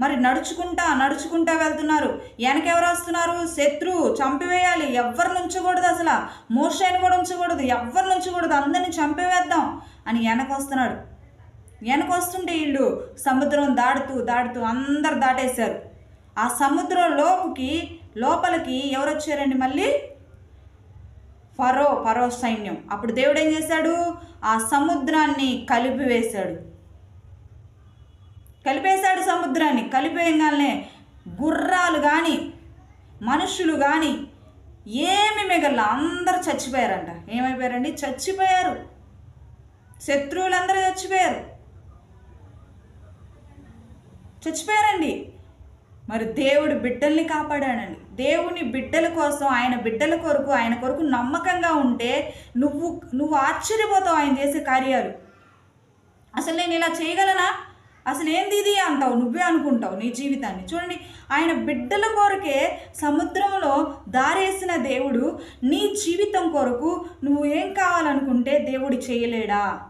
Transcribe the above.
మరి నడుచుకుంటా నడుచుకుంటా వెళ్తున్నారు. వెనకెవరు వస్తున్నారు? శత్రువు చంపివేయాలి. ఎవరిని ఉంచకూడదు అసలు. మోషాన్ని కూడా ఉంచకూడదు. ఎవరి నుంచకూడదు అందరిని చంపివేద్దాం అని వెనక వస్తున్నాడు. వెనక వస్తుంటే వీళ్ళు సముద్రం దాడుతూ దాడుతూ అందరు దాటేశారు. ఆ సముద్రం లోపుకి లోపలికి ఎవరు వచ్చారండి మళ్ళీ? ఫరో ఫరో సైన్యం. అప్పుడు దేవుడు ఏం చేశాడు? ఆ సముద్రాన్ని కలిపివేశాడు. కలిపేశాడు సముద్రాన్ని కలిపేయగానే గుర్రాలు కానీ మనుషులు కానీ ఏమి మిగల అందరు చచ్చిపోయారంట. ఏమైపోయారండి? చచ్చిపోయారు. శత్రువులందరూ చచ్చిపోయారు. చచ్చిపోయారండి. మరి దేవుడు బిడ్డల్ని కాపాడాడండి. దేవుని బిడ్డల కోసం ఆయన బిడ్డల కొరకు ఆయన కొరకు నమ్మకంగా ఉంటే నువ్వు నువ్వు ఆశ్చర్యపోతావు ఆయన చేసే కార్యాలు. అసలు నేను ఇలా చేయగలనా? అసలు ఏంది ఇది అంటావు? నువ్వే అనుకుంటావు నీ జీవితాన్ని. చూడండి ఆయన బిడ్డల కొరకే సముద్రంలో దారేసిన దేవుడు నీ జీవితం కొరకు నువ్వు ఏం కావాలనుకుంటే దేవుడు చేయలేడా?